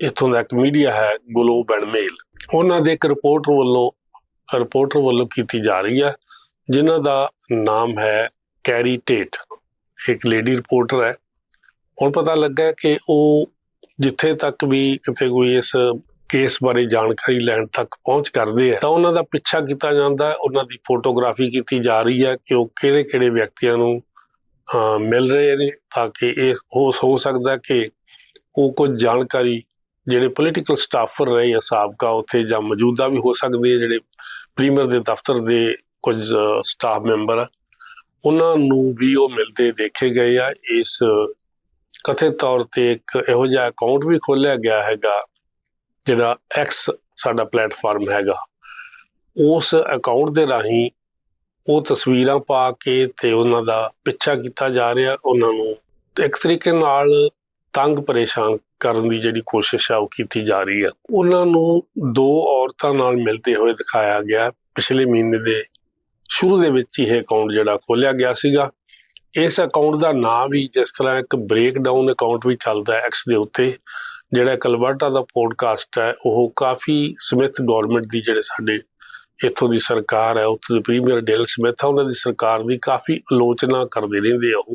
ਇੱਥੋਂ ਦਾ ਇੱਕ ਮੀਡੀਆ ਹੈ ਗਲੋਬ ਐਂਡ ਮੇਲ ਉਹਨਾਂ ਦੇ ਇੱਕ ਰਿਪੋਰਟਰ ਵੱਲੋਂ ਰਿਪੋਰਟਰ ਵੱਲੋਂ ਕੀਤੀ ਜਾ ਰਹੀ ਹੈ, ਜਿਨ੍ਹਾਂ ਦਾ ਨਾਮ ਹੈ ਕੈਰੀ ਟੇਟ ਇੱਕ ਲੇਡੀ ਰਿਪੋਰਟਰ ਹੈ। ਹੁਣ ਪਤਾ ਲੱਗਾ ਕਿ ਉਹ ਜਿੱਥੇ ਤੱਕ ਵੀ ਕਿਤੇ ਕੋਈ ਇਸ ਕੇਸ ਬਾਰੇ ਜਾਣਕਾਰੀ ਲੈਣ ਤੱਕ ਪਹੁੰਚ ਕਰਦੇ ਆ, ਤਾਂ ਉਹਨਾਂ ਦਾ ਪਿੱਛਾ ਕੀਤਾ ਜਾਂਦਾ ਹੈ। ਉਹਨਾਂ ਦੀ ਫੋਟੋਗ੍ਰਾਫੀ ਕੀਤੀ ਜਾ ਰਹੀ ਹੈ ਕਿ ਉਹ ਕਿਹੜੇ-ਕਿਹੜੇ ਵਿਅਕਤੀਆਂ ਨੂੰ ਮਿਲ ਰਹੇ ਨੇ, ਤਾਂ ਕਿ ਇਹ ਹੋ ਸਕਦਾ ਕਿ ਉਹ ਕੁਝ ਜਾਣਕਾਰੀ ਜਿਹੜੇ ਪੋਲੀਟੀਕਲ ਸਟਾਫਰ ਰਹੇ ਆ ਸਾਬਕਾ, ਉੱਥੇ ਜਾਂ ਮੌਜੂਦਾ ਵੀ ਹੋ ਸਕਦੇ ਆ ਜਿਹੜੇ ਪ੍ਰੀਮੀਅਰ ਦੇ ਦਫ਼ਤਰ ਦੇ ਕੁਝ ਸਟਾਫ ਮੈਂਬਰ ਆ, ਉਹਨਾਂ ਨੂੰ ਵੀ ਉਹ ਮਿਲਦੇ ਦੇਖੇ ਗਏ ਆ। ਇਸ ਕਥਿਤ ਤੌਰ ਤੇ ਇੱਕ ਇਹੋ ਜਿਹਾ ਅਕਾਊਂਟ ਵੀ ਖੋਲਿਆ ਗਿਆ ਹੈਗਾ, ਜਿਹੜਾ ਐਕਸ ਸਾਡਾ ਪਲੇਟਫਾਰਮ ਹੈਗਾ। ਉਸ ਅਕਾਊਂਟ ਦੇ ਰਾਹੀਂ ਉਹ ਤਸਵੀਰਾਂ ਪਾ ਕੇ ਤੇ ਉਹਨਾਂ ਦਾ ਪਿੱਛਾ ਕੀਤਾ ਜਾ ਰਿਹਾ। ਉਹਨਾਂ ਨੂੰ ਇੱਕ ਤਰੀਕੇ ਨਾਲ ਤੰਗ ਪਰੇਸ਼ਾਨ ਕਰਨ ਦੀ ਜਿਹੜੀ ਕੋਸ਼ਿਸ਼ ਆ ਉਹ ਕੀਤੀ ਜਾ ਰਹੀ ਹੈ ਉਹਨਾਂ ਨੂੰ ਦੋ ਔਰਤਾਂ ਨਾਲ ਮਿਲਦੇ ਹੋਏ ਦਿਖਾਇਆ ਗਿਆ। ਪਿਛਲੇ ਮਹੀਨੇ ਦੇ ਸ਼ੁਰੂ ਦੇ ਵਿੱਚ ਹੀ ਇਹ ਅਕਾਊਂਟ ਜਿਹੜਾ ਖੋਲਿਆ ਗਿਆ ਸੀਗਾ। ਇਸ ਅਕਾਊਂਟ ਦਾ ਨਾਮ ਵੀ ਜਿਸ ਤਰ੍ਹਾਂ ਇੱਕ ਬ੍ਰੇਕਡਾਊਨ ਅਕਾਊਂਟ ਵੀ ਚੱਲਦਾ ਐਕਸ ਦੇ ਉੱਤੇ, ਜਿਹੜਾ ਕਲਵਰਟਾ ਦਾ ਪੋਡਕਾਸਟ ਹੈ, ਉਹ ਕਾਫੀ ਸਮਿਥ ਗਵਰਨਮੈਂਟ ਦੀ ਜਿਹੜੇ ਸਾਡੇ ਇੱਥੋਂ ਦੀ ਸਰਕਾਰ ਹੈ, ਉੱਥੋਂ ਦੇ ਪ੍ਰੀਮੀਅਰ ਡੇਲ ਸਮਿਥ ਆ, ਉਹਨਾਂ ਦੀ ਸਰਕਾਰ ਦੀ ਕਾਫੀ ਆਲੋਚਨਾ ਕਰਦੇ ਰਹਿੰਦੇ ਆ ਉਹ।